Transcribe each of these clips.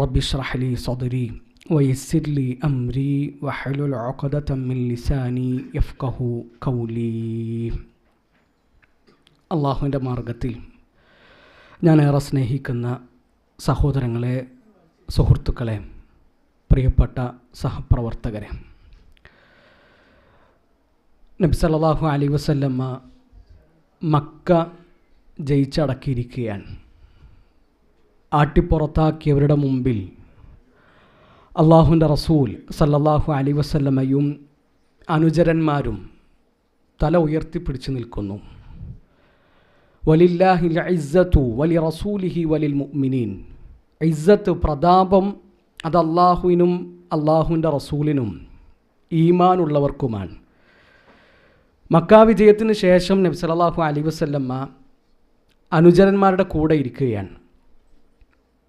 റബ്ബി ഷ്രഹ്ലി സദരി വയസ്സിർലി അംരി വഹലുൽ തമ്മിൽ ലിസാനി യഫ്കഹു കൗലി അള്ളാഹുവിന്റെ മാർഗത്തിൽ ഞാൻ ഏറെ സ്നേഹിക്കുന്ന സഹോദരങ്ങളെ സുഹൃത്തുക്കളെ പ്രിയപ്പെട്ട സഹപ്രവർത്തകരെ. നബി സല്ലാഹു അലി വസല്ലമ്മ മക്ക ജയിച്ചടക്കിയിരിക്കുകയാണ്. ആട്ടിപ്പുറത്താക്കിയവരുടെ മുമ്പിൽ അള്ളാഹുവിന്റെ റസൂൽ സല്ലല്ലാഹു അലി വസല്ലമയും അനുചരന്മാരും തല ഉയർത്തിപ്പിടിച്ചു നിൽക്കുന്നു. വലില്ലാഹി ഇസ്സത്തു വലി റസൂലിഹി വലിൽ മുഅ്മിനീൻ. ഇസ്സത്ത് പ്രതാപം അത് അള്ളാഹുവിനും അള്ളാഹുവിന്റെ റസൂലിനും ഈമാനുള്ളവർക്കുമാണ്. മക്കാ വിജയത്തിന് ശേഷം നബ്സലാഹു അലി വസല്ലമ്മ അനുചരന്മാരുടെ കൂടെ ഇരിക്കുകയാണ്.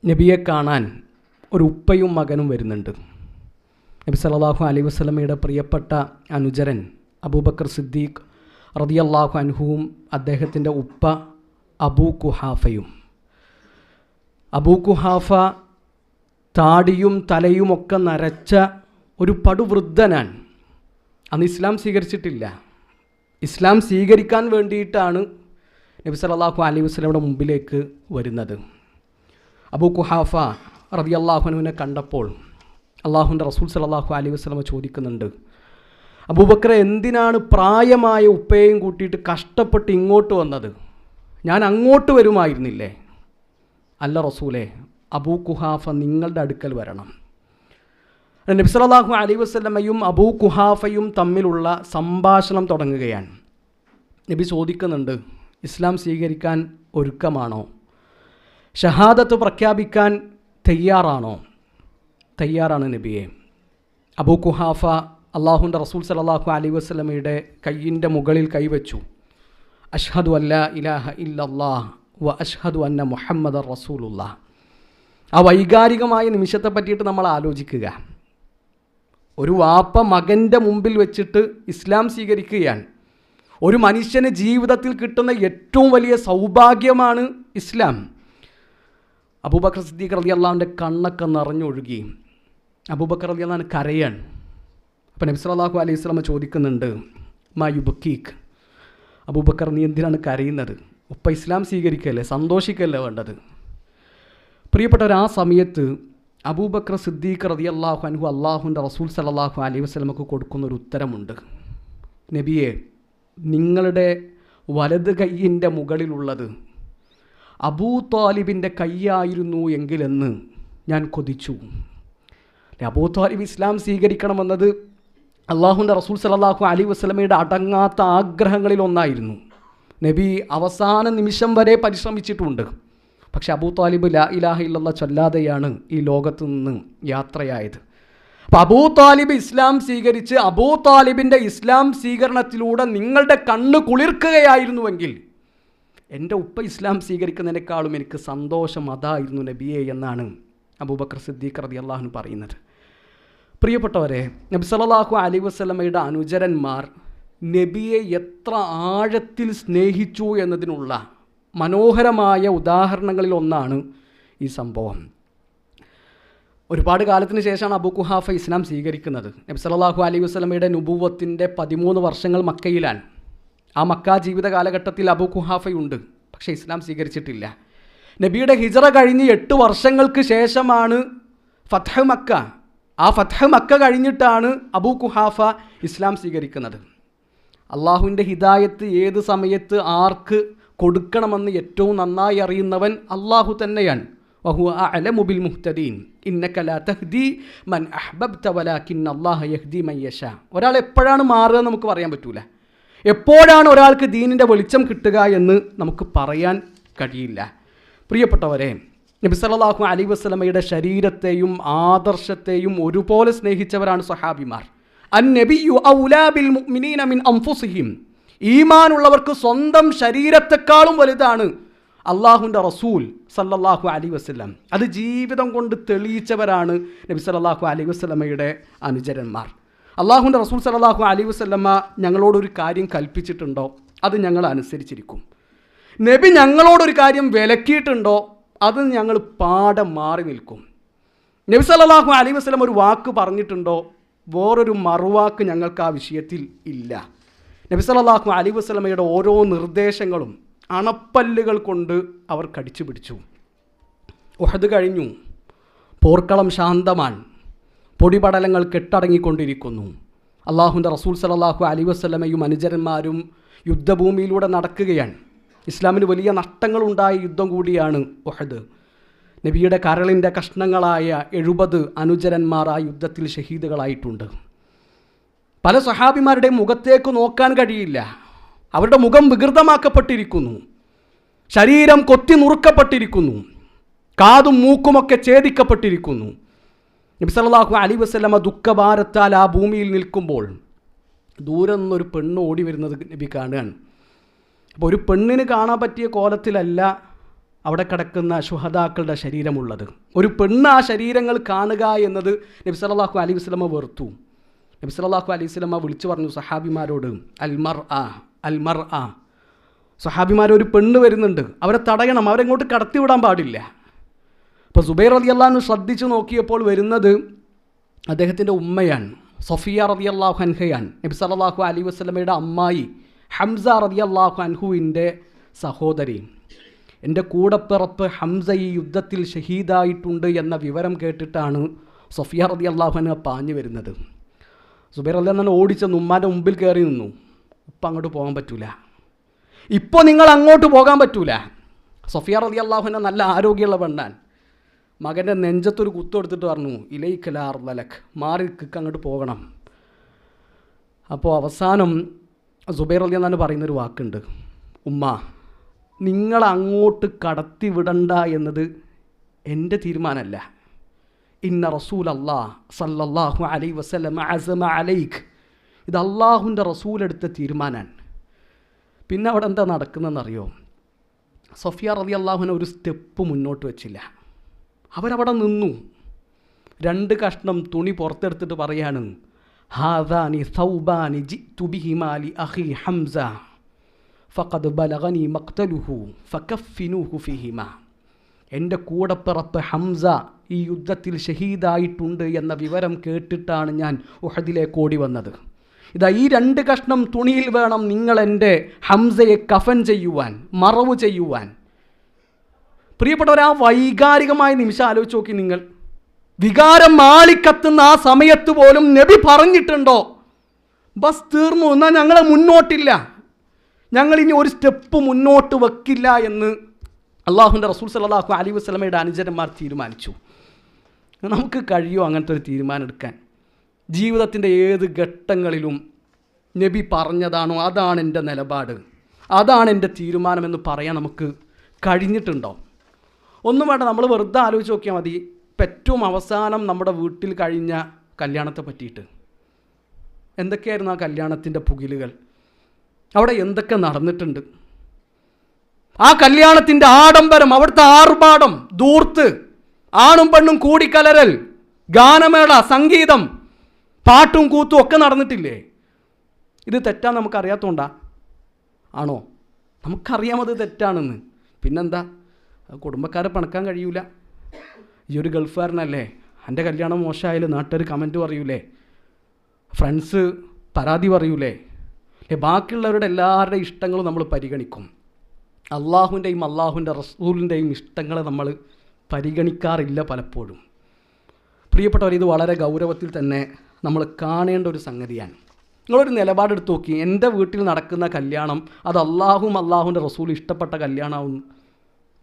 നബിയെ കാണാൻ ഒരു ഉപ്പയും മകനും വരുന്നുണ്ട്. നബി സലാഹു അലൈഹി വസ്ലമയുടെ പ്രിയപ്പെട്ട അനുചരൻ അബൂബക്കർ സിദ്ദീഖ് റതിയല്ലാഹു അൻഹുവും അദ്ദേഹത്തിന്റെ ഉപ്പ അബൂ കുഹാഫയും. അബൂ കുഹാഫ താടിയും തലയുമൊക്കെ നരച്ച ഒരു പടുവൃദ്ധനാണ്. അന്ന് ഇസ്ലാം സ്വീകരിച്ചിട്ടില്ല. ഇസ്ലാം സ്വീകരിക്കാൻ വേണ്ടിയിട്ടാണ് നബി സലാഹു അലൈഹി വസ്ലമയുടെ മുമ്പിലേക്ക് വരുന്നത്. അബൂ കുഹാഫ റതി അള്ളാഹുനുവിനെ കണ്ടപ്പോൾ അള്ളാഹുന്റെ റസൂൽ സലാഹു അലൈഹി വസ്ലമ ചോദിക്കുന്നുണ്ട് അബൂബക്കറെ എന്തിനാണ് പ്രായമായ ഉപ്പയെയും കൂട്ടിയിട്ട് കഷ്ടപ്പെട്ട് ഇങ്ങോട്ട് വന്നത്? ഞാൻ അങ്ങോട്ട് വരുമായിരുന്നില്ലേ? അല്ല റസൂലെ അബൂ കുഹാഫ നിങ്ങളുടെ അടുക്കൽ വരണം. നബി സലാഹു അലൈഹി വസ്ലമയും അബൂ കുഹാഫയും തമ്മിലുള്ള സംഭാഷണം തുടങ്ങുകയാണ്. നബി ചോദിക്കുന്നുണ്ട് ഇസ്ലാം സ്വീകരിക്കാൻ ഒരുക്കമാണോ? ഷഹാദത്ത് പ്രഖ്യാപിക്കാൻ തയ്യാറാണോ? തയ്യാറാണ് നബിയെ. അബൂ കുഹാഫ അള്ളാഹുന്റെ റസൂൽ സലാഹു അലൈ വസ്ലമയുടെ കയ്യിന്റെ മുകളിൽ കൈവച്ചു അഷ്ഹദു അല്ല ഇലാഹ ഇല്ലല്ലാഹ് വ അഷ്ഹദു അന്ന മുഹമ്മദ് റസൂലുള്ള. ആ വൈകാരികമായ നിമിഷത്തെ പറ്റിയിട്ട് നമ്മൾ ആലോചിക്കുക. ഒരു വാപ്പ മകന്റെ മുമ്പിൽ വെച്ചിട്ട് ഇസ്ലാം സ്വീകരിക്കുകയാണ്. ഒരു മനുഷ്യന് ജീവിതത്തിൽ കിട്ടുന്ന ഏറ്റവും വലിയ സൗഭാഗ്യമാണ് ഇസ്ലാം. അബൂബക്കർ സിദ്ദീഖ് റതി അള്ളാഹുവിന്റെ കണ്ണൊക്കെ നിറഞ്ഞൊഴുകി. അബൂബക്കർ റതി അള്ളഹാൻ കരയാണ്. അപ്പം നബി സല്ലല്ലാഹു അലൈഹി സ്വലമ ചോദിക്കുന്നുണ്ട് മാ യുബക്കീഖ് അബൂബക്കർ നീ എന്തിനാണ് കരയുന്നത്? ഉപ്പ ഇസ്ലാം സ്വീകരിക്കല്ലേ? സന്തോഷിക്കല്ലേ വേണ്ടത്? പ്രിയപ്പെട്ടവർ ആ സമയത്ത് അബൂബക്കർ സിദ്ദീഖ് റതി അള്ളാഹു അനുഹു അള്ളാഹുന്റെ റസൂൽ സലാഹു അലൈഹി വസ്ലമക്ക് കൊടുക്കുന്ന ഒരു ഉത്തരമുണ്ട്. നബിയെ നിങ്ങളുടെ വലത് കൈയിന്റെ മുകളിലുള്ളത് അബൂ താലിബിന്റെ കൈയായിരുന്നു എങ്കിലെന്ന് ഞാൻ കൊതിച്ചു. അബൂ താലിബ് ഇസ്ലാം സ്വീകരിക്കണമെന്നത് അള്ളാഹുന്റെ റസൂൽ സലാഹു അലി വസ്ലമയുടെ അടങ്ങാത്ത ആഗ്രഹങ്ങളിൽ ഒന്നായിരുന്നു. നബി അവസാന നിമിഷം വരെ പരിശ്രമിച്ചിട്ടുണ്ട്. പക്ഷെ അബൂ താലിബ് ലാ ഇലാഹ ചൊല്ലാതെയാണ് ഈ ലോകത്ത് നിന്ന് യാത്രയായത്. അപ്പം അബൂ താലിബ് ഇസ്ലാം സ്വീകരിച്ച് അബൂ താലിബിന്റെ ഇസ്ലാം സ്വീകരണത്തിലൂടെ നിങ്ങളുടെ കണ്ണ് കുളിർക്കുകയായിരുന്നുവെങ്കിൽ എന്റെ ഉപ്പ ഇസ്ലാം സ്വീകരിക്കുന്നതിനേക്കാളും എനിക്ക് സന്തോഷം അതായിരുന്നു നബിയെ എന്നാണ് അബൂബക്കർ സിദ്ദീഖ് റതി അള്ളാഹു പറയുന്നത്. പ്രിയപ്പെട്ടവരെ നബി സലാഹു അലി വസ്ലമയുടെ അനുചരന്മാർ നബിയെ എത്ര ആഴത്തിൽ സ്നേഹിച്ചു എന്നതിനുള്ള മനോഹരമായ ഉദാഹരണങ്ങളിൽ ഒന്നാണ് ഈ സംഭവം. ഒരുപാട് കാലത്തിന് ശേഷമാണ് അബു കുഹാഫ ഇസ്ലാം സ്വീകരിക്കുന്നത്. നബി സലാഹു അലൈഹി വസ്ലമയുടെ നുബൂവത്തിന്റെ പതിമൂന്ന് വർഷങ്ങൾ മക്കയിലാണ്. ആ മക്ക ജീവിത കാലഘട്ടത്തിൽ അബു കുഹാഫയുണ്ട് പക്ഷേ ഇസ്ലാം സ്വീകരിച്ചിട്ടില്ല. നബിയുടെ ഹിജറ കഴിഞ്ഞ് എട്ട് വർഷങ്ങൾക്ക് ശേഷമാണ് ഫത്ഹ് മക്ക. ആ ഫത്ഹ് മക്ക കഴിഞ്ഞിട്ടാണ് അബു കുഹാഫ ഇസ്ലാം സ്വീകരിക്കുന്നത്. അള്ളാഹുവിന്റെ ഹിദായത്ത് ഏത് സമയത്ത് ആർക്ക് കൊടുക്കണമെന്ന് ഏറ്റവും നന്നായി അറിയുന്നവൻ അള്ളാഹു തന്നെയാണ്. വഹു അലമുബിൽ മുഹ്തദീൻ. ഇന്നക്കല തഹ്ദി മൻ അഹ്ബബ്ത വലാക്കിൻ അള്ളാഹ യഹ്ദി മയ്യഷ ഒരാൾ എപ്പോഴാണ് മാറുക നമുക്ക് പറയാൻ പറ്റൂല. എപ്പോഴാണ് ഒരാൾക്ക് ദീനിന്റെ വെളിച്ചം കിട്ടുക എന്ന് നമുക്ക് പറയാൻ കഴിയില്ല. പ്രിയപ്പെട്ടവരെ നബി സല്ലല്ലാഹു അലൈഹി വസല്ലമയുടെ ശരീരത്തെയും ആദർശത്തെയും ഒരുപോലെ സ്നേഹിച്ചവരാണ് സഹാബിമാർ അൻ നബിയു ഔലാ ബിൽ മുഅ്മിനീന മിൻ അൻഫുസിഹിം. ഈമാനുള്ളവർക്ക് സ്വന്തം ശരീരത്തെക്കാളും വലുതാണ് അള്ളാഹുവിന്റെ റസൂൽ സല്ലല്ലാഹു അലൈഹി വസ്ലം അത് ജീവിതം കൊണ്ട് തെളിയിച്ചവരാണ് നബി സല്ലല്ലാഹു അലൈഹി വസല്ലമയുടെ അനുചരന്മാർ. അള്ളാഹുവിന്റെ റസൂൽ സലാഹു അലി വസല്ലമ ഞങ്ങളോടൊരു കാര്യം കൽപ്പിച്ചിട്ടുണ്ടോ? അത് ഞങ്ങൾ അനുസരിച്ചിരിക്കും. നബി ഞങ്ങളോടൊരു കാര്യം വിലക്കിയിട്ടുണ്ടോ? അത് ഞങ്ങൾ പാടെ മാറി നിൽക്കും. നബി സല്ലല്ലാഹു അലി വസ്ലം ഒരു വാക്ക് പറഞ്ഞിട്ടുണ്ടോ? വേറൊരു മറുവാക്ക് ഞങ്ങൾക്ക് ആ വിഷയത്തിൽ ഇല്ല. നബി സല്ലല്ലാഹു അലി വസ്ലമയുടെ ഓരോ നിർദ്ദേശങ്ങളും അണപ്പല്ലുകൾ കൊണ്ട് അവർ കടിച്ചു പിടിച്ചു. ഒഹത് കഴിഞ്ഞു. പോർക്കളം ശാന്തമാണ് പൊടിപടലങ്ങൾ കെട്ടടങ്ങിക്കൊണ്ടിരിക്കുന്നു. അള്ളാഹുന്റെ റസൂൽ സലാഹു അലി വസ്ലമയും അനുചരന്മാരും യുദ്ധഭൂമിയിലൂടെ നടക്കുകയാണ്. ഇസ്ലാമിന് വലിയ നഷ്ടങ്ങളുണ്ടായ യുദ്ധം കൂടിയാണ് ഒഹദ് നബിയുടെ കരളിന്റെ കഷ്ണങ്ങളായ എഴുപത് അനുചരന്മാർ ആ യുദ്ധത്തിൽ ഷഹീദുകളായിട്ടുണ്ട്. പല സഹാബിമാരുടെ മുഖത്തേക്ക് നോക്കാൻ കഴിയില്ല. അവരുടെ മുഖം വികൃതമാക്കപ്പെട്ടിരിക്കുന്നു. ശരീരം കൊത്തി നുറുക്കപ്പെട്ടിരിക്കുന്നു. കാതും മൂക്കുമൊക്കെ ഛേദിക്കപ്പെട്ടിരിക്കുന്നു. നബി അലി അലൈഹി വസല്ലമ ദുഃഖഭാരത്താൽ ആ ഭൂമിയിൽ നിൽക്കുമ്പോൾ ദൂരെ നിന്നൊരു പെണ്ണ് ഓടി വരുന്നത് നബി കാണുകയാണ്. അപ്പോൾ ഒരു പെണ്ണിന് കാണാൻ പറ്റിയ കോലത്തിലല്ല അവിടെ കിടക്കുന്ന ശുഹദാക്കളുടെ ശരീരമുള്ളത്. ഒരു പെണ്ണ് ആ ശരീരങ്ങൾ കാണുക എന്നത് നബി സല്ലല്ലാഹു അലൈഹി വസല്ലമ വെറുത്തു. നബി സല്ലല്ലാഹു അലൈഹി വസല്ലമ വിളിച്ചു പറഞ്ഞു സഹാബിമാരോട് അൽമർ ആ അൽമർ ആ സഹാബിമാർ ഒരു പെണ്ണ് വരുന്നുണ്ട്. അവരെ തടയണം. അവരെങ്ങോട്ട് കടത്തിവിടാൻ പാടില്ല. അപ്പോൾ സുബൈർ റതി അള്ളാഹു ശ്രദ്ധിച്ചു നോക്കിയപ്പോൾ വരുന്നത് അദ്ദേഹത്തിന്റെ ഉമ്മയാണ് സഫിയ റതി അള്ളാഹു അൻഹയാൻ നബി സലാഹു അലി വസ്ലമയുടെ അമ്മായി ഹംസ റതി അള്ളാഹു അൻഹുവിന്റെ സഹോദരി. എന്റെ കൂടപ്പിറപ്പ് ഹംസ ഈ യുദ്ധത്തിൽ ഷഹീദായിട്ടുണ്ട് എന്ന വിവരം കേട്ടിട്ടാണ് സഫിയ റതി അള്ളാഹു അൻഹ പാഞ്ഞു വരുന്നത്. സുബൈർ അള്ളി എന്നാൽ ഓടിച്ചെന്ന് ഉമ്മാന്റെ മുമ്പിൽ കയറി നിന്നു. ഇപ്പം അങ്ങോട്ട് പോകാൻ പറ്റൂല. ഇപ്പോൾ നിങ്ങൾ അങ്ങോട്ട് പോകാൻ പറ്റൂല. സഫിയ റതി അള്ളാഹുന നല്ല ആരോഗ്യമുള്ള പെണ്ണാൻ മകന്റെ നെഞ്ചത്തൊരു കുത്തു എടുത്തിട്ട് പറഞ്ഞു ഇലൈക്കലാർ ലലക് മാറി അങ്ങോട്ട് പോകണം. അപ്പോൾ അവസാനം സുബൈർ അലി എന്നാണ് പറയുന്നൊരു വാക്കുണ്ട്. ഉമ്മ നിങ്ങൾ അങ്ങോട്ട് കടത്തി വിടണ്ട എന്നത് എന്റെ തീരുമാനമല്ല. ഇന്ന റസൂൽ അല്ലാ സല്ലല്ലാഹു അലൈ വസല്ലം അസമ അലൈഖ് ഇത് അള്ളാഹുന്റെ റസൂൽ എടുത്ത തീരുമാനമാണ്. പിന്നെ അവിടെ എന്താ നടക്കുന്നതെന്നറിയോ? സഫിയ റലി അള്ളാഹുവിനെ ഒരു സ്റ്റെപ്പ് മുന്നോട്ട് വെച്ചില്ല. അവരവിടെ നിന്നു. രണ്ട് കഷ്ണം തുണി പുറത്തെടുത്തിട്ട് പറയാണ് ഹാദാനി സൗബാനി ജി തുബിഹിമാലി അഹി ഹംസ ഫഖദ് ബലഗനി മക്തലുഹു ഫകഫിനുഹു ഫിഹിമ. എന്റെ കൂടപ്പിറപ്പ് ഹംസ ഈ യുദ്ധത്തിൽ ഷഹീദായിട്ടുണ്ട് എന്ന വിവരം കേട്ടിട്ടാണ് ഞാൻ ഉഹദിലേക്ക് ഓടി വന്നത്. ഇതാ ഈ രണ്ട് കഷ്ണം തുണിയിൽ വേണം നിങ്ങൾ എന്റെ ഹംസയെ കഫൻ ചെയ്യുവാൻ മറവ് ചെയ്യുവാൻ. പ്രിയപ്പെട്ടവർ ആ വൈകാരികമായ നിമിഷം ആലോചിച്ച് നോക്കി നിങ്ങൾ. വികാരം മാളിക്കത്തുന്ന ആ സമയത്ത് പോലും നബി പറഞ്ഞിട്ടുണ്ടോ? ബസ് തീർന്നു എന്നാൽ ഞങ്ങൾ മുന്നോട്ടില്ല. ഞങ്ങൾ ഇനി ഒരു സ്റ്റെപ്പ് മുന്നോട്ട് വെക്കില്ല എന്ന് അള്ളാഹുന്റെ റസൂൽ സല്ലാഹു അലി വസ്ലമയുടെ അനുചരന്മാർ തീരുമാനിച്ചു. നമുക്ക് കഴിയുമോ അങ്ങനത്തെ ഒരു തീരുമാനം എടുക്കാൻ? ജീവിതത്തിന്റെ ഏത് ഘട്ടങ്ങളിലും നബി പറഞ്ഞതാണോ അതാണ് എന്റെ നിലപാട്. അതാണ് എന്റെ തീരുമാനമെന്ന് പറയാൻ നമുക്ക് കഴിഞ്ഞിട്ടുണ്ടോ? ഒന്നും വേണ്ട നമ്മൾ വെറുതെ ആലോചിച്ച് നോക്കിയാൽ മതി. ഏറ്റവും അവസാനം നമ്മുടെ വീട്ടിൽ കഴിഞ്ഞ കല്യാണത്തെ പറ്റിയിട്ട്. എന്തൊക്കെയായിരുന്നു ആ കല്യാണത്തിന്റെ പുകിലുകൾ? അവിടെ എന്തൊക്കെ നടന്നിട്ടുണ്ട്? ആ കല്യാണത്തിന്റെ ആഡംബരം അവിടുത്തെ ആർഭാടം ദൂർത്ത് ആണും പെണ്ണും കൂടിക്കലരൽ ഗാനമേള സംഗീതം പാട്ടും കൂത്തും ഒക്കെ നടന്നിട്ടില്ലേ? ഇത് തെറ്റാന്ന് നമുക്കറിയാത്തോണ്ടാ? ആണോ? നമുക്കറിയാം അത് തെറ്റാണെന്ന്. പിന്നെന്താ? കുടുംബക്കാരെ പണക്കാൻ കഴിയൂല. ഈ ഒരു ഗൾഫുകാരനല്ലേ എന്റെ കല്യാണം മോശമായാലും നാട്ടുകാർ കമന്റ് പറയൂലേ. ഫ്രണ്ട്സ് പരാതി പറയൂലേ. ബാക്കിയുള്ളവരുടെ എല്ലാവരുടെ ഇഷ്ടങ്ങളും നമ്മൾ പരിഗണിക്കും. അള്ളാഹുവിന്റെയും അള്ളാഹുവിന്റെ റസൂലിന്റെയും ഇഷ്ടങ്ങളെ നമ്മൾ പരിഗണിക്കാറില്ല പലപ്പോഴും. പ്രിയപ്പെട്ടവർ ഇത് വളരെ ഗൗരവത്തിൽ തന്നെ നമ്മൾ കാണേണ്ട ഒരു സംഗതിയാണ്. നിങ്ങളൊരു നിലപാടെടുത്ത് നോക്കി എന്റെ വീട്ടിൽ നടക്കുന്ന കല്യാണം അത് അള്ളാഹും അള്ളാഹുവിന്റെ റസൂൽ ഇഷ്ടപ്പെട്ട കല്യാണമാവും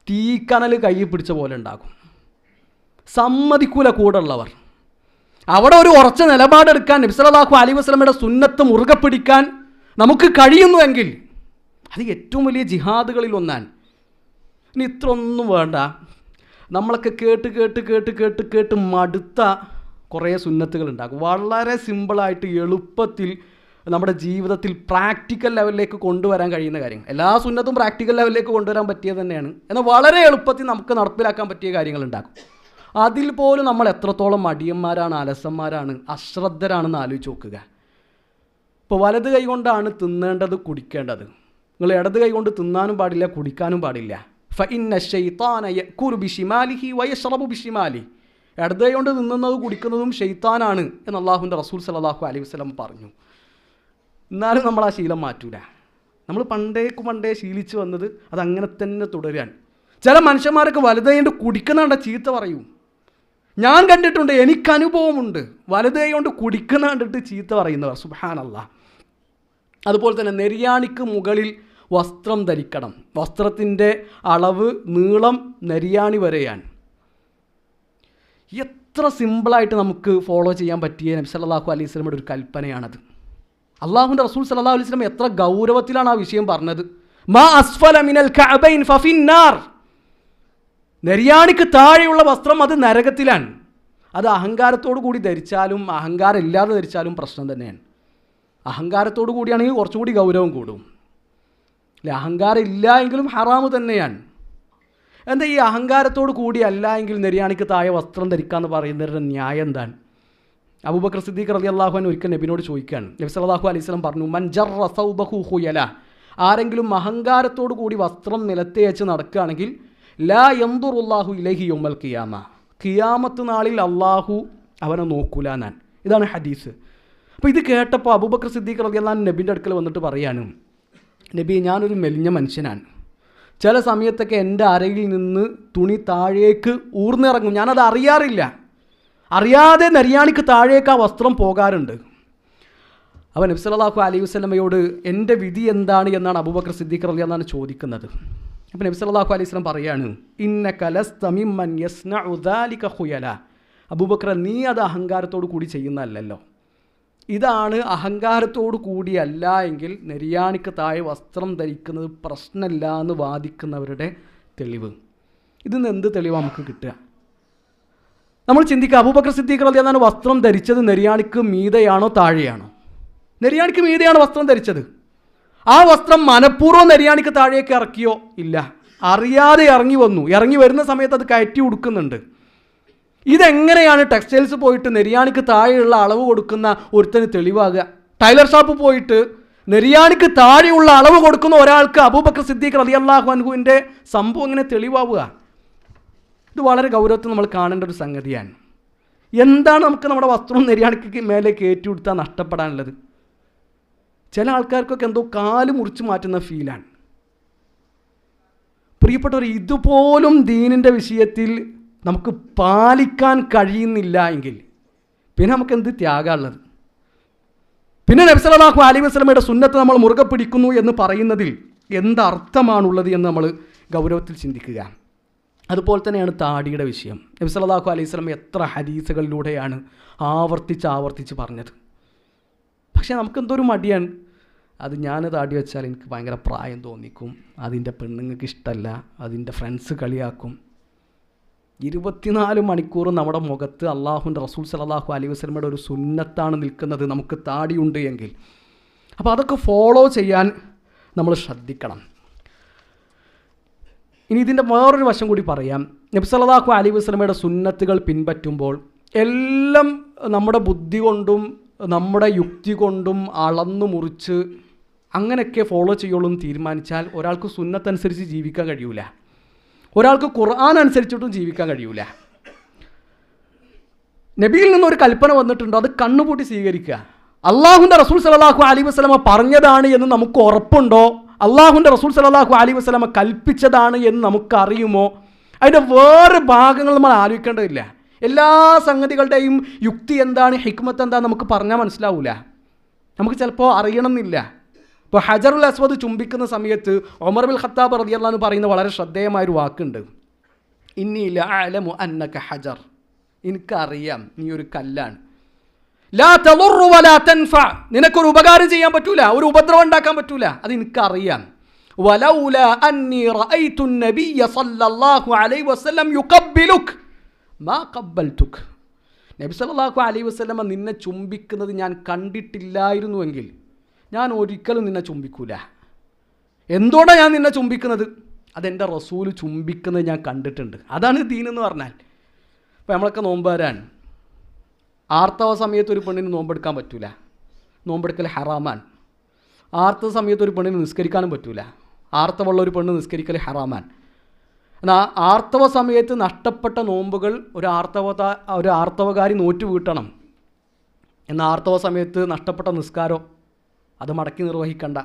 തീക്കനൽ കൈ പിടിച്ച പോലെ ഉണ്ടാകും. സമ്മതിക്കൂല കൂടുള്ളവർ അവിടെ ഒരു ഉറച്ച നിലപാടെടുക്കാൻ നബ്സലാഹു അലി വസ്ലമയുടെ സുന്നത്ത് മുറുകെ പിടിക്കാൻ നമുക്ക് കഴിയുന്നുവെങ്കിൽ അത് ഏറ്റവും വലിയ ജിഹാദുകളിൽ ഒന്നാണ്. ഇനി ഇത്ര ഒന്നും വേണ്ട. നമ്മളൊക്കെ കേട്ട് കേട്ട് കേട്ട് കേട്ട് കേട്ട് മടുത്ത കുറേ സുന്നത്തുകൾ ഉണ്ടാകും. വളരെ സിമ്പിളായിട്ട് എളുപ്പത്തിൽ നമ്മുടെ ജീവിതത്തിൽ പ്രാക്ടിക്കൽ ലെവലിലേക്ക് കൊണ്ടുവരാൻ കഴിയുന്ന കാര്യങ്ങൾ. എല്ലാ സുന്നത്തും പ്രാക്ടിക്കൽ ലെവലിലേക്ക് കൊണ്ടുവരാൻ പറ്റിയത് തന്നെയാണ്. എന്നാൽ വളരെ എളുപ്പത്തിൽ നമുക്ക് നടപ്പിലാക്കാൻ പറ്റിയ കാര്യങ്ങൾ ഉണ്ടാക്കും. അതിൽ പോലും നമ്മൾ എത്രത്തോളം മടിയന്മാരാണ് അലസന്മാരാണ് അശ്രദ്ധരാണെന്ന് ആലോചിച്ച് നോക്കുക. ഇപ്പോൾ വലത് കൈ കൊണ്ടാണ് തിന്നേണ്ടത് കുടിക്കേണ്ടത്. നിങ്ങൾ ഇടത് കൈ കൊണ്ട് തിന്നാനും പാടില്ല കുടിക്കാനും പാടില്ല. ഇടത് കൈ കൊണ്ട് തിന്നുന്നത് കുടിക്കുന്നതും ഷെയ്ത്താനാണ് എന്ന് അള്ളാഹുന്റെ റസൂൽ സലാഹു അലൈഹി വസ്ലം പറഞ്ഞു. എന്നാലും നമ്മൾ ആ ശീലം മാറ്റൂല. നമ്മൾ പണ്ടേക്ക് പണ്ടേ ശീലിച്ചു വന്നത് അത് അങ്ങനെ തന്നെ തുടരാൻ. ചില മനുഷ്യന്മാരൊക്കെ വലുത് കൊണ്ട് കുടിക്കുന്നുണ്ട ചീത്ത പറയൂ. ഞാൻ കണ്ടിട്ടുണ്ട് എനിക്ക് അനുഭവമുണ്ട്. വലുത് കുടിക്കുന്ന കണ്ടിട്ട് ചീത്ത പറയുന്നവർ. സുഹാനല്ല അതുപോലെ തന്നെ നെരിയാണിക്ക് മുകളിൽ വസ്ത്രം ധരിക്കണം. വസ്ത്രത്തിന്റെ അളവ് നീളം നെരിയാണി വരെയാണ്. എത്ര സിമ്പിളായിട്ട് നമുക്ക് ഫോളോ ചെയ്യാൻ പറ്റിയ നബി സല്ലല്ലാഹു അലൈഹി സ്വലമയുടെ ഒരു കൽപ്പനയാണത്. അള്ളാഹുന്റെ റസൂൽ സല്ലല്ലാഹു അലൈഹി സ്വലം എത്ര ഗൗരവത്തിലാണ് ആ വിഷയം പറഞ്ഞത്. മാ അസ്ഫല മിനൽ കഅബൈൻ ഫഫിന്നാർ. നെരിയാണിക്ക് താഴെയുള്ള വസ്ത്രം അത് നരകത്തിലാണ്. അത് അഹങ്കാരത്തോടു കൂടി ധരിച്ചാലും അഹങ്കാരം ഇല്ലാതെ ധരിച്ചാലും പ്രശ്നം തന്നെയാണ്. അഹങ്കാരത്തോടു കൂടിയാണെങ്കിൽ കുറച്ചുകൂടി ഗൗരവം കൂടും. അല്ലെ അഹങ്കാരം ഇല്ല എങ്കിലും ഹറാമ് തന്നെയാണ്. എന്താ ഈ അഹങ്കാരത്തോടു കൂടി അല്ല എങ്കിൽ നെരിയാണിക്ക് താഴെ വസ്ത്രം ധരിക്കാന്ന് പറയുന്നവരുടെ ന്യായം എന്താണ്? അബൂബക്കർ സിദ്ദീഖ് റലി അള്ളാഹുൻ ഒരിക്കൽ നബിനോട് ചോദിക്കുകയാണ്. നബി സലാഹു അലൈഹി സ്വലം പറഞ്ഞു മൻജർ റസൗബഹു ഹുയല ആരെങ്കിലും അഹങ്കാരത്തോടു കൂടി വസ്ത്രം നിലത്തേച്ച് നടക്കുകയാണെങ്കിൽ ലാ യന്തുറുല്ലാഹു ഇലഹി യുമൽ കിയാമ കിയാമത്ത് നാളിൽ അള്ളാഹു അവനെ നോക്കൂല ഞാൻ ഇതാണ് ഹദീസ്. അപ്പോൾ ഇത് കേട്ടപ്പോൾ അബൂബക്കർ സിദ്ദീഖ് റലി അള്ളഹാൻ നബിന്റെ അടുക്കൽ വന്നിട്ട് പറയാണ് നബി ഞാനൊരു മെലിഞ്ഞ മനുഷ്യനാണ്. ചില സമയത്തൊക്കെ എന്റെ അരയിൽ നിന്ന് തുണി താഴേക്ക് ഊർന്നിറങ്ങും. ഞാനത് അറിയാറില്ല. അറിയാതെ നരിയാണിക്ക് താഴേക്ക് ആ വസ്ത്രം പോകാറുണ്ട്. അവൻ നബി സല്ലല്ലാഹു അലൈഹി വസ്ലമയോട് എന്റെ വിധി എന്താണ്? എന്നാണ് അബൂബക്കർ സിദ്ദീഖ് റളിയല്ലാഹു എന്നാണ് ചോദിക്കുന്നത്. അപ്പം നബി സല്ലല്ലാഹു അലൈഹി വസ്ലം പറയാണ് ഇന്ന കലസ്തമിമ്മൻ യസ്നഉ ദാലിക ഖുയല. അബൂബക്കർ നീ അത് അഹങ്കാരത്തോടു കൂടി ചെയ്യുന്നതല്ലല്ലോ. ഇതാണ് അഹങ്കാരത്തോടു കൂടിയല്ല എങ്കിൽ നെരിയാണിക്ക് താഴെ വസ്ത്രം ധരിക്കുന്നത് പ്രശ്നമില്ല എന്ന് വാദിക്കുന്നവരുടെ തെളിവ്. ഇതിൽ നിന്ന് എന്ത് തെളിവ് നമുക്ക് കിട്ടുക? നമ്മൾ ചിന്തിക്കുക അബൂബക്കർ സിദ്ദീഖ് റളിയല്ലാഹു എന്നാണ് വസ്ത്രം ധരിച്ചത് നെരിയാണിക്ക് മീതയാണോ താഴെയാണോ? നെരിയാണിക്ക് മീതയാണ് വസ്ത്രം ധരിച്ചത്? ആ വസ്ത്രം മനഃപൂർവം നെരിയാണിക്ക് താഴേക്ക് ഇറക്കിയോ? ഇല്ല. അറിയാതെ ഇറങ്ങി വന്നു. ഇറങ്ങി വരുന്ന സമയത്ത് അത് കയറ്റി ഉടുക്കുന്നുണ്ട്. ഇതെങ്ങനെയാണ് ടെക്സ്റ്റൈൽസ് പോയിട്ട് നെരിയാണിക്ക് താഴെയുള്ള അളവ് കൊടുക്കുന്ന ഒരുത്തന് തെളിവാകുക? ടൈലർ ഷോപ്പ് പോയിട്ട് നെരിയാണിക്ക് താഴെയുള്ള അളവ് കൊടുക്കുന്ന ഒരാൾക്ക് അബൂബക്കർ സിദ്ദീഖ് റളിയല്ലാഹു അൻഹുവിന്റെ സംഭവം ഇങ്ങനെ തെളിവാവുക? ഇത് വളരെ ഗൗരവത്തിൽ നമ്മൾ കാണേണ്ട ഒരു സംഗതിയാണ്. എന്താണ് നമുക്ക് നമ്മുടെ വസ്ത്രം നെരിയാണിക്ക് മേലെ കയറ്റി കൊടുത്താൽ നഷ്ടപ്പെടാനുള്ളത്? ചില ആൾക്കാർക്കൊക്കെ എന്തോ കാൽ മുറിച്ച് മാറ്റുന്ന ഫീലാണ്. പ്രിയപ്പെട്ടവർ ഇതുപോലും ദീനിന്റെ വിഷയത്തിൽ നമുക്ക് പാലിക്കാൻ കഴിയുന്നില്ല എങ്കിൽ പിന്നെ നമുക്ക് എന്ത് ത്യാഗമുള്ളത് പിന്നെ നബ്സലാഹു അലി വസ്ലമയുടെ സുന്നത്ത് നമ്മൾ മുറുകെ പിടിക്കുന്നു എന്ന് പറയുന്നതിൽ എന്തർത്ഥമാണുള്ളത് എന്ന് നമ്മൾ ഗൗരവത്തിൽ ചിന്തിക്കുക അതുപോലെ തന്നെയാണ് താടിയുടെ വിഷയം. നബി സല്ലല്ലാഹു അലൈഹി വസല്ലം എത്ര ഹദീസുകളിലൂടെയാണ് ആവർത്തിച്ച് ആവർത്തിച്ച് പറഞ്ഞത്. പക്ഷേ നമുക്കെന്തോ ഒരു മടിയാണ്. അത് ഞാൻ താടി വെച്ചാൽ എനിക്ക് ഭയങ്കര പ്രായം തോന്നിക്കും. അതിന്റെ പെണ്ണുങ്ങൾക്ക് ഇഷ്ടമല്ല. അതിന്റെ ഫ്രണ്ട്സ് കളിയാക്കും. ഇരുപത്തിനാല് മണിക്കൂർ നമ്മുടെ മുഖത്ത് അള്ളാഹുന്റെ റസൂൽ സലാഹു അലൈഹി വസ്ലമയുടെ ഒരു സുന്നത്താണ് നിൽക്കുന്നത്. നമുക്ക് താടിയുണ്ട് എങ്കിൽ. അപ്പോൾ അതൊക്കെ ഫോളോ ചെയ്യാൻ നമ്മൾ ശ്രദ്ധിക്കണം. ഇനി ഇതിന്റെ വേറൊരു വശം കൂടി പറയാം. നബി അലി വസ്ലമയുടെ സുന്നത്തുകൾ പിൻപറ്റുമ്പോൾ എല്ലാം നമ്മുടെ ബുദ്ധി കൊണ്ടും നമ്മുടെ യുക്തി കൊണ്ടും അളന്നു മുറിച്ച് അങ്ങനെയൊക്കെ ഫോളോ ചെയ്യുള്ളൂ എന്ന് തീരുമാനിച്ചാൽ ഒരാൾക്ക് സുന്നത്തനുസരിച്ച് ജീവിക്കാൻ കഴിയൂല. ഒരാൾക്ക് ഖുർആൻ അനുസരിച്ചിട്ടും ജീവിക്കാൻ കഴിയൂല. നബിയിൽ നിന്നൊരു കൽപ്പന വന്നിട്ടുണ്ടോ അത് കണ്ണുപൂട്ടി സ്വീകരിക്കുക. അള്ളാഹുന്റെ റസൂൽ സലാഹു അലി വസ്ലമ പറഞ്ഞതാണ് എന്ന് നമുക്ക് ഉറപ്പുണ്ടോ? അള്ളാഹുന്റെ റസൂൽ സലാഹു അലി വസ്ലമ കൽപ്പിച്ചതാണ് എന്ന് നമുക്കറിയുമോ? അതിന്റെ വേറെ ഭാഗങ്ങൾ നമ്മൾ ആലോചിക്കേണ്ടതില്ല. എല്ലാ സംഗതികളുടെയും യുക്തി എന്താണ് ഹിക്മത്ത് എന്താണ് നമുക്ക് പറഞ്ഞാൽ മനസ്സിലാവില്ല നമുക്ക് ചിലപ്പോൾ അറിയണമെന്നില്ല. ഇപ്പോൾ ഹജറുൽ അസ്വദ് ചുംബിക്കുന്ന സമയത്ത് ഒമർ ബിൽ ഖത്താബ് റതിയല്ല എന്ന് പറയുന്ന വളരെ ശ്രദ്ധേയമായൊരു വാക്കുണ്ട്. ഇന്നില്ല അലമു അന്നക്ക ഹജർ. എനിക്കറിയാം നീ ഒരു കല്ലാണ്. ലാ വലാ നിനക്കൊരു ഉപകാരം ചെയ്യാൻ പറ്റൂല ഒരു ഉപദ്രവം ഉണ്ടാക്കാൻ പറ്റൂല. അത് എനിക്കറിയാം. ഖബ്ബൽതുക്. നബി അലൈഹി നിന്നെ ചുംബിക്കുന്നത് ഞാൻ കണ്ടിട്ടില്ലായിരുന്നുവെങ്കിൽ ഞാൻ ഒരിക്കലും നിന്നെ ചുംബിക്കൂല. എന്തുകൊണ്ടാണ് ഞാൻ നിന്നെ ചുംബിക്കുന്നത്? അതെന്റെ റസൂൽ ചുംബിക്കുന്നത് ഞാൻ കണ്ടിട്ടുണ്ട്. അതാണ് ദീൻ എന്ന് പറഞ്ഞാൽ. അപ്പോൾ നമ്മളൊക്കെ നോമ്പുകാരാണ് ആർത്തവ സമയത്ത് ഒരു പെണ്ണിന് നോമ്പെടുക്കാൻ പറ്റൂല. നോമ്പെടുക്കൽ ഹറാമാൻ ആർത്തവ സമയത്ത് ഒരു പെണ്ണിന് നിസ്കരിക്കാനും പറ്റൂല. ആർത്തവമുള്ള ഒരു പെണ്ണ് നിസ്കരിക്കൽ ഹറാമാൻ എന്നാൽ ആർത്തവ സമയത്ത് നഷ്ടപ്പെട്ട നോമ്പുകൾ ഒരു ആർത്തവ ഒരു ആർത്തവകാരി നോറ്റു വീട്ടണം. എന്നാൽ ആർത്തവ സമയത്ത് നഷ്ടപ്പെട്ട നിസ്കാരം അത് മടക്കി നിർവഹിക്കണ്ട.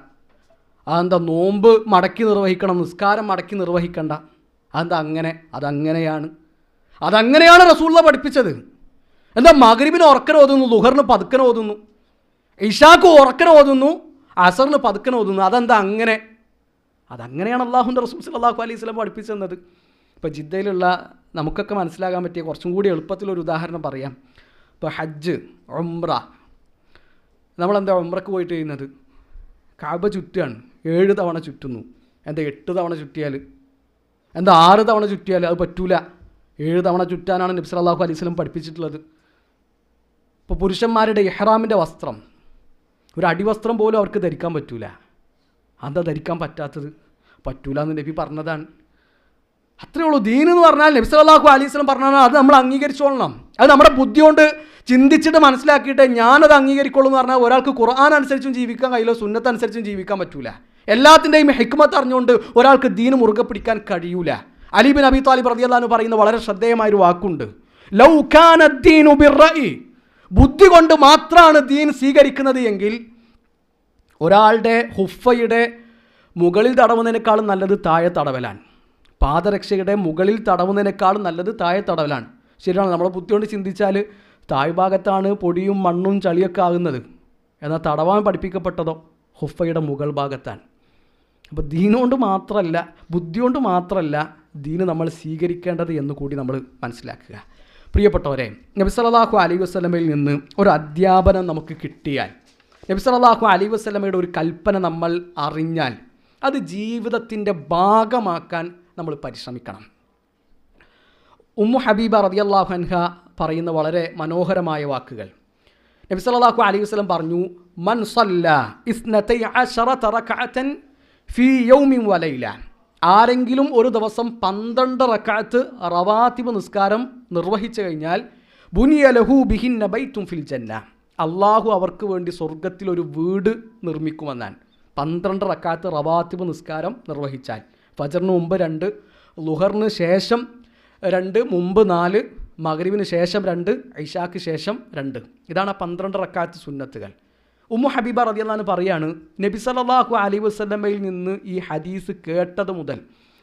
അതെന്താ നോമ്പ് മടക്കി നിർവഹിക്കണം നിസ്കാരം മടക്കി നിർവഹിക്കണ്ട. അതെന്താ അങ്ങനെ? അതങ്ങനെയാണ്. അതങ്ങനെയാണ് റസൂള്ള പഠിപ്പിച്ചത്. എന്താ മകരിബിന് ഉറക്കന ഓതുന്നു ലുഹറിന് പതുക്കന ഓതുന്നു? ഇഷാക്ക് ഉറക്കന ഓതുന്നു അസറിന് പതുക്കന ഓതുന്നു. അതെന്താ അങ്ങനെ? അതങ്ങനെയാണ് അള്ളാഹുന്റെ റസൂൽ സല്ലാഹു അലൈഹി സ്വലം പഠിപ്പിച്ചു തന്നത് ഇപ്പോൾ ജിദ്ദയിലുള്ള നമുക്കൊക്കെ മനസ്സിലാകാൻ പറ്റിയ കുറച്ചും കൂടി എളുപ്പത്തിലൊരു ഉദാഹരണം പറയാം. ഇപ്പോൾ ഹജ്ജ് ഒമ്ര നമ്മളെന്താ ഒമ്രക്ക് പോയിട്ട് ചെയ്യുന്നത്? കാബ ചുറ്റാണ് ഏഴ് തവണ ചുറ്റുന്നു. എന്താ എട്ട് തവണ ചുറ്റിയാൽ എന്താ ആറ് തവണ ചുറ്റിയാൽ അത് പറ്റൂല. ഏഴ് തവണ ചുറ്റാനാണ് നബ്സ് അള്ളാഹു അലൈഹി സ്വലം പഠിപ്പിച്ചിട്ടുള്ളത്. ഇപ്പോൾ പുരുഷന്മാരുടെ ഇഹ്റാമിന്റെ വസ്ത്രം. ഒരു അടിവസ്ത്രം പോലും അവർക്ക് ധരിക്കാൻ പറ്റൂല. അതാ ധരിക്കാൻ പറ്റാത്തത്? പറ്റൂല എന്ന് നബി പറഞ്ഞതാണ്. അത്രേ ഉള്ളൂ. ദീൻ എന്ന് പറഞ്ഞാൽ നബി സല്ലാഹു അലൈഹി സ്വലം പറഞ്ഞാൽ അത് നമ്മൾ അംഗീകരിച്ചോളണം. അത് നമ്മുടെ ബുദ്ധി കൊണ്ട് ചിന്തിച്ചിട്ട് മനസ്സിലാക്കിയിട്ട് ഞാനത് അംഗീകരിക്കുള്ളൂ എന്ന് പറഞ്ഞാൽ ഒരാൾക്ക് ഖുർആൻ അനുസരിച്ചും ജീവിക്കാൻ കഴിയില്ല സുന്നത്ത് അനുസരിച്ചും ജീവിക്കാൻ പറ്റൂല. എല്ലാത്തിന്റെയും ഹിക്മത്ത് അറിഞ്ഞുകൊണ്ട് ഒരാൾക്ക് ദീൻ മുറുകെ പിടിക്കാൻ കഴിയൂല. അലിബിൻ അബി താലിബ് റതിയല്ലാന്ന് പറയുന്ന വളരെ ശ്രദ്ധേയമായ ഒരു വാക്കുണ്ട്. ലൗ ഖാൻ ബുദ്ധി കൊണ്ട് മാത്രമാണ് ദീൻ സ്വീകരിക്കുന്നത് എങ്കിൽ ഒരാളുടെ ഹുഫയുടെ മുകളിൽ തടവുന്നതിനേക്കാളും നല്ലത് താഴെ തടവലാണ്. പാദരക്ഷയുടെ മുകളിൽ തടവുന്നതിനേക്കാളും നല്ലത് താഴെ തടവലാണ്. ശരിയാണ് നമ്മളെ ബുദ്ധി കൊണ്ട് ചിന്തിച്ചാൽ താഴ്ഭാഗത്താണ് പൊടിയും മണ്ണും ചളിയൊക്കെ ആകുന്നത്. എന്നാൽ തടവാൻ പഠിപ്പിക്കപ്പെട്ടതോ ഹുഫയുടെ മുകൾ ഭാഗത്താണ്. അപ്പോൾ ദീനുകൊണ്ട് മാത്രമല്ല ബുദ്ധി കൊണ്ട് മാത്രമല്ല ദീന് നമ്മൾ സ്വീകരിക്കേണ്ടത് എന്ന് കൂടി നമ്മൾ മനസ്സിലാക്കുക. പ്രിയപ്പെട്ടവരെ നബി സല്ലല്ലാഹു അലൈഹി വസ്ലമയിൽ നിന്ന് ഒരു അധ്യാപനം നമുക്ക് കിട്ടിയാൽ നബി സല്ലല്ലാഹു അലൈഹി വസ്ലമയുടെ ഒരു കൽപ്പന നമ്മൾ അറിഞ്ഞാൽ അത് ജീവിതത്തിന്റെ ഭാഗമാക്കാൻ നമ്മൾ പരിശ്രമിക്കണം. ഉമ്മു ഹബീബ റതിയല്ലാഹു അൻഹ പറയുന്ന വളരെ മനോഹരമായ വാക്കുകൾ. നബി സല്ലല്ലാഹു അലൈഹി വസ്ലം പറഞ്ഞു മൻ ഫീ ആരെങ്കിലും ഒരു ദിവസം പന്ത്രണ്ട് റക്കാത്ത് റവാത്തിബ് നിസ്കാരം നിർവഹിച്ചു കഴിഞ്ഞാൽ ബുനിയ ലഹു ബിഹിൻ നബൈത്തും ഫിൽ ജന്ന. അള്ളാഹു അവർക്ക് വേണ്ടി സ്വർഗത്തിൽ ഒരു വീട് നിർമ്മിക്കുമെന്നാണ്. പന്ത്രണ്ട് റക്കാത്ത് റവാത്തിബ് നിസ്കാരം നിർവഹിച്ചാൽ. ഫജറിന് മുമ്പ് രണ്ട് ലുഹറിന് ശേഷം രണ്ട് മുമ്പ് നാല് മകരീവിന് ശേഷം രണ്ട് ഐഷാക്ക് ശേഷം രണ്ട്. ഇതാണ് ആ പന്ത്രണ്ട് റക്കാത്ത് സുന്നത്തുകൾ. ഉമ്മു ഹബീബ റതിയെന്നാണ് പറയാണ് നബി സല്ലല്ലാഹു അലൈഹി വസ്ലമയിൽ നിന്ന് ഈ ഹദീസ് കേട്ടത് മുതൽ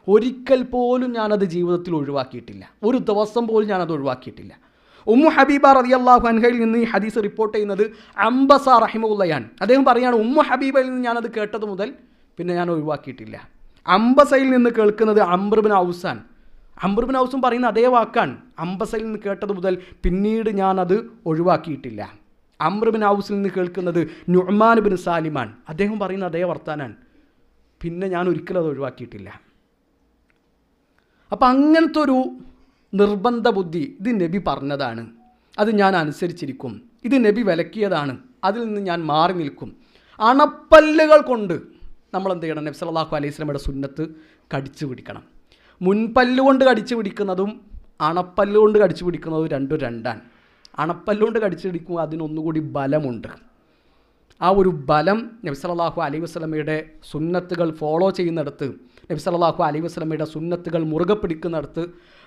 ഒരിക്കൽ പോലും ഞാനത് ജീവിതത്തിൽ ഒഴിവാക്കിയിട്ടില്ല. ഒരു ദിവസം പോലും ഞാനത് ഒഴിവാക്കിയിട്ടില്ല. ഉമ്മു ഹബീബ റതി അള്ളാഹു അൻഹയിൽ നിന്ന് ഈ ഹദീസ് റിപ്പോർട്ട് ചെയ്യുന്നത് അംബസ റഹിമുള്ളയാണ് അദ്ദേഹം പറയുകയാണ് ഉമ്മു ഹബീബയിൽ നിന്ന് ഞാനത് കേട്ടത് മുതൽ പിന്നെ ഞാൻ ഒഴിവാക്കിയിട്ടില്ല. അംബസയിൽ നിന്ന് കേൾക്കുന്നത് അംബ്രബിൻ ഔസാൻ. അംബ്രബിൻ ഔസും പറയുന്ന അതേ വാക്കാണ്. അംബസയിൽ നിന്ന് കേട്ടത് മുതൽ പിന്നീട് ഞാനത് ഒഴിവാക്കിയിട്ടില്ല. അമ്രബിൻ ഔസിൽ നിന്ന് കേൾക്കുന്നത് നുഅ്മാൻ ബിൻ സാലിമാൻ അദ്ദേഹം പറയുന്ന അതേ വർത്താനാണ്. പിന്നെ ഞാൻ ഒരിക്കലും അത് ഒഴിവാക്കിയിട്ടില്ല. അപ്പം അങ്ങനത്തെ ഒരു നിർബന്ധ ബുദ്ധി ഇത് നബി പറഞ്ഞതാണ്. അത് ഞാൻ അനുസരിച്ചിരിക്കും. ഇത് നബി വിലക്കിയതാണ്. അതിൽ നിന്ന് ഞാൻ മാറി നിൽക്കും. അണപ്പല്ലുകൾ കൊണ്ട് നമ്മൾ എന്ത് ചെയ്യണം? നബി സല്ലല്ലാഹു അലൈഹി സ്വലമയുടെ സുന്നത്ത് കടിച്ചു പിടിക്കണം. മുൻപല്ലുകൊണ്ട് കടിച്ചു പിടിക്കുന്നതും അണപ്പല്ലുകൊണ്ട് കടിച്ചു പിടിക്കുന്നതും രണ്ടും രണ്ടാണ്. അണപ്പല്ലുകൊണ്ട് കടിച്ചു പിടിക്കുമ്പോൾ അതിനൊന്നുകൂടി ബലമുണ്ട്. ആ ഒരു ബലം നബി സല്ലല്ലാഹു അലൈഹി വസ്ലമയുടെ സുന്നത്തുകൾ ഫോളോ ചെയ്യുന്നിടത്ത് നബി സല്ലല്ലാഹു അലൈഹി വസ്ലമയുടെ സുന്നത്തുകൾ മുറുകെ പിടിക്കുന്നിടത്ത്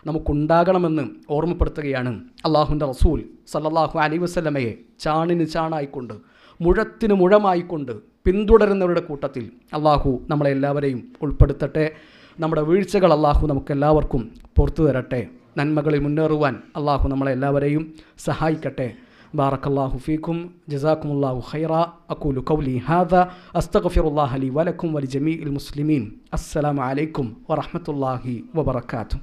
നമുക്കുണ്ടാകണമെന്ന് ഓർമ്മപ്പെടുത്തുകയാണ് അള്ളാഹുന്റെ റസൂൽ സല്ലല്ലാഹു അലൈഹി വസ്ലമയെ ചാണിന് ചാണായിക്കൊണ്ട് മുഴത്തിന് മുഴമായിക്കൊണ്ട് പിന്തുടരുന്നവരുടെ കൂട്ടത്തിൽ അള്ളാഹു നമ്മളെ എല്ലാവരെയും ഉൾപ്പെടുത്തട്ടെ. നമ്മുടെ വീഴ്ചകൾ അള്ളാഹു നമുക്കെല്ലാവർക്കും പുറത്തു തരട്ടെ. നന്മകളിൽ മുന്നേറുവാൻ അള്ളാഹു നമ്മളെല്ലാവരെയും സഹായിക്കട്ടെ. بارك الله فيكم جزاكم الله خيرا أقول قولي هذا أستغفر الله لي ولكم ولجميع المسلمين السلام عليكم ورحمة الله وبركاته